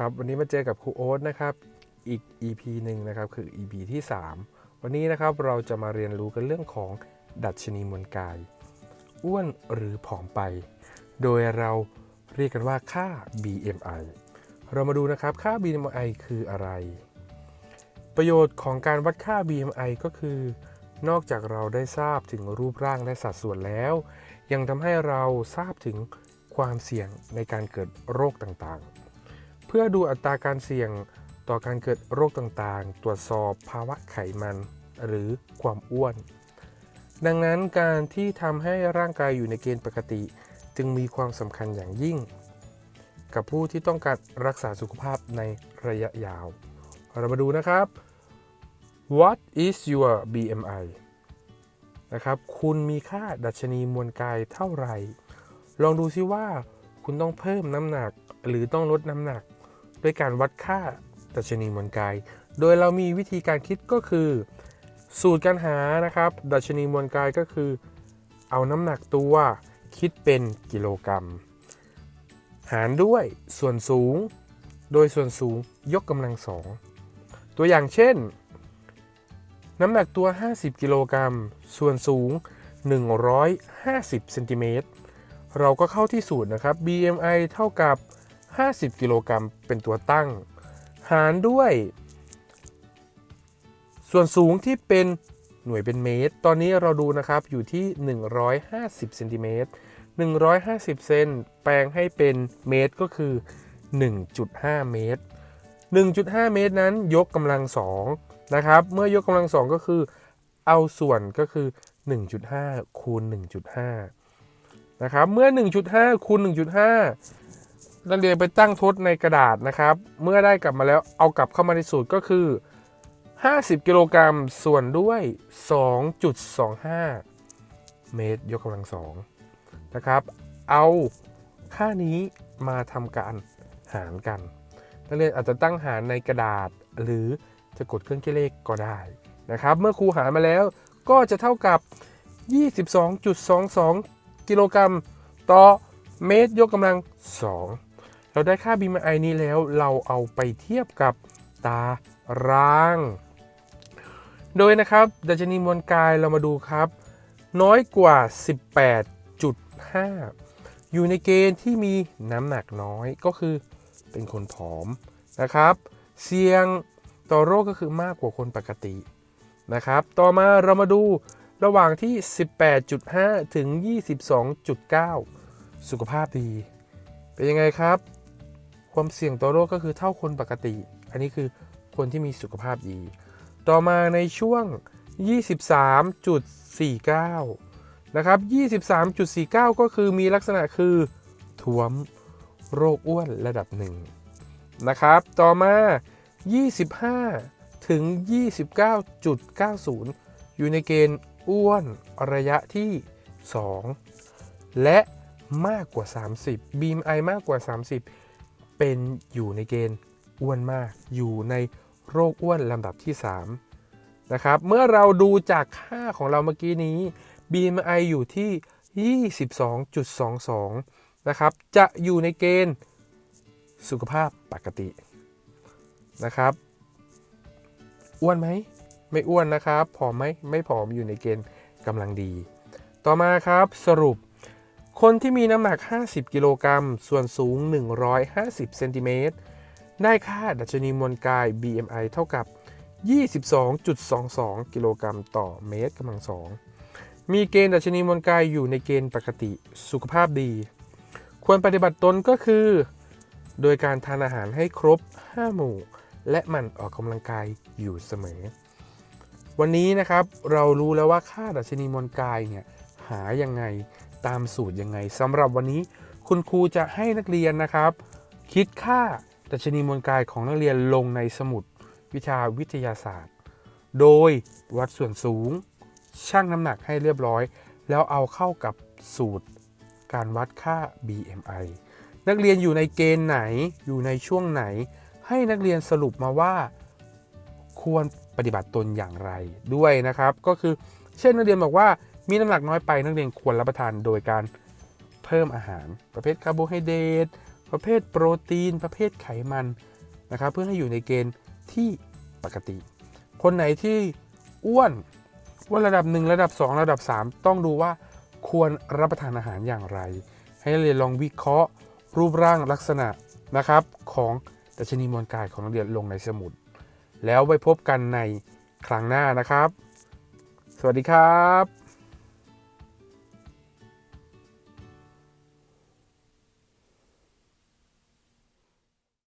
ครับวันนี้มาเจอกับครูโอ๊ตนะครับอีก EP หนึ่งนะครับคือ EP ที่ 3 วันนี้นะครับเราจะมาเรียนรู้กันเรื่องของดัชนีมวลกาย อ้วนหรือผอมไป โดยเราเรียกกันว่าค่า BMI เรามาดูนะครับค่า BMI คืออะไร ประโยชน์ของการวัดค่า BMI ก็คือ นอกจากเราได้ทราบถึงรูปร่างและสัดส่วนแล้ว ยังทำให้เราทราบถึงความเสี่ยงในการเกิดโรคต่างๆ พื่อดูอัตราการเสี่ยงต่อการเกิดโรคต่างๆ ตรวจสอบภาวะไขมันหรือความอ้วน ดังนั้นการที่ทำให้ร่างกายอยู่ในเกณฑ์ปกติ จึงมีความสำคัญอย่างยิ่ง กับผู้ที่ต้องการรักษาสุขภาพในระยะยาว เรามาดูนะครับ What is your BMI นะครับ คุณมีค่าดัชนีมวลกายเท่าไหร่ ลองดูซิว่าคุณต้องเพิ่มน้ำหนักหรือต้องลดน้ำหนัก ด้วยการวัดค่าดัชนีมวลกาย โดยเรามีวิธีการคิดก็คือ สูตรการหานะครับ ดัชนีมวลกายก็คือ เอาน้ำหนักตัวคิดเป็นกิโลกรัม หารด้วยส่วนสูง โดยส่วนสูงยกกำลังสองตัวอย่างเช่น น้ำหนักตัว 50 กิโลกรัม ส่วนสูง 150 เซนติเมตร เราก็เข้าที่สูตรนะครับ BMI เท่ากับ 50 กิโลกรัมเป็นตัวตั้ง หารด้วย ส่วนสูงที่เป็นหน่วยเป็นเมตร ตอนนี้เราดูนะครับอยู่ที่ 150เซนติเมตร150 เซนแปลงให้เป็นเมตรก็คือ 1.5 เมตร 1.5 เมตรนั้นยกกำลังสองนะครับ เมื่อยกกำลังสองก็คือ เอาส่วนก็คือ 1.5 คูณ 1.5 นะครับ เมื่อ 1.5 คูณ 1.5 นักเรียนไปตั้งทดในกระดาษนะครับ เมื่อได้กลับมาแล้วเอากลับเข้ามาในสูตรก็คือ 50 กิโลกรัมส่วนด้วย 2.25 เมตรยกกำลังสองนะครับ เอาค่านี้มาทำการหารกัน นักเรียนอาจจะตั้งหารในกระดาษ หรือจะกดเครื่องคิดเลขก็ได้นะครับ เมื่อครูหารมาแล้วก็จะเท่ากับ 22.22 กิโลกรัมต่อเมตรยกกำลัง2 เราได้ค่า BMI นี้แล้วเราเอาไปเทียบกับตาราง โดยนะครับดัชนีมวลกายเรามาดูครับ น้อยกว่า 18.5 อยู่ในเกณฑ์ที่มีน้ำหนักน้อยก็คือเป็นคนผอมนะครับ เสี่ยงต่อโรคก็คือมากกว่าคนปกตินะครับ ต่อมาเรามาดูระหว่างที่ 18.5 ถึง 22.9 สุขภาพดี เป็นยังไงครับ ความเสี่ยงต่อโรคก็คือเท่าคนปกติ อันนี้คือคนที่มีสุขภาพดี ต่อมาในช่วง 23.49 นะครับ 23.49 ก็คือมีลักษณะคือท้วมโรคอ้วนระดับหนึ่งนะครับ ต่อมา 25 ถึง 29.90 อยู่ในเกณฑ์อ้วนระยะที่ 2 และมากกว่า 30 BMI มากกว่า 30 เป็นอยู่ในเกณฑ์อ้วนมาก อยู่ในโรคอ้วนลำดับที่ 3 นะครับ เมื่อเราดูจากค่าของเราเมื่อกี้นี้ BMI อยู่ที่ 22.22 นะครับ จะอยู่ในเกณฑ์สุขภาพปกตินะครับ อ้วนไหม ไม่อ้วนนะครับ ผอมไหม ไม่ผอมอยู่ในเกณฑ์กำลังดี ต่อมาครับสรุป คนที่มีน้ำหนัก 50 กิโลกรัม ส่วนสูง 150 เซนติเมตร ได้ค่าดัชนีมวลกาย BMI เท่ากับ 22.22 กิโลกรัมต่อเมตรกำลังสอง มีเกณฑ์ดัชนีมวลกายอยู่ในเกณฑ์ปกติ สุขภาพดี ควรปฏิบัติตนก็คือ โดยการทานอาหารให้ครบ 5 หมู่ และหมั่นออกกำลังกายอยู่เสมอ วันนี้นะครับเรารู้แล้วว่าค่าดัชนีมวลกายเนี่ยหายังไง ตามสูตรยังไงสำหรับวันนี้คุณครูจะให้นักเรียนนะครับ คิดค่าดัชนีมวลกายของนักเรียนลงในสมุดวิชาวิทยาศาสตร์ โดยวัดส่วนสูง ชั่งน้ำหนักให้เรียบร้อย แล้วเอาเข้ากับสูตรการวัดค่า BMI นักเรียนอยู่ในเกณฑ์ไหนอยู่ในช่วงไหน ให้นักเรียนสรุปมาว่า ควรปฏิบัติตนอย่างไรด้วยนะครับ ก็คือเช่นนักเรียนบอกว่า มีน้ำหนักน้อยไปนักเรียนควรรับประทานโดยการเพิ่มอาหาร ประเภทคาร์โบไฮเดรตประเภทโปรตีน ประเภทไขมันนะครับเพื่อให้อยู่ในเกณฑ์ที่ปกติ คนไหนที่อ้วนอ้วนระดับ 1 ระดับ 2 ระดับ 3 ต้องดูว่าควรรับประทานอาหารอย่างไร ให้นักเรียนลองวิเคราะห์ รูปร่างลักษณะนะครับของดัชนีมวลกายของนักเรียนลงในสมุด แล้วไปพบกันในครั้งหน้านะครับ สวัสดีครับ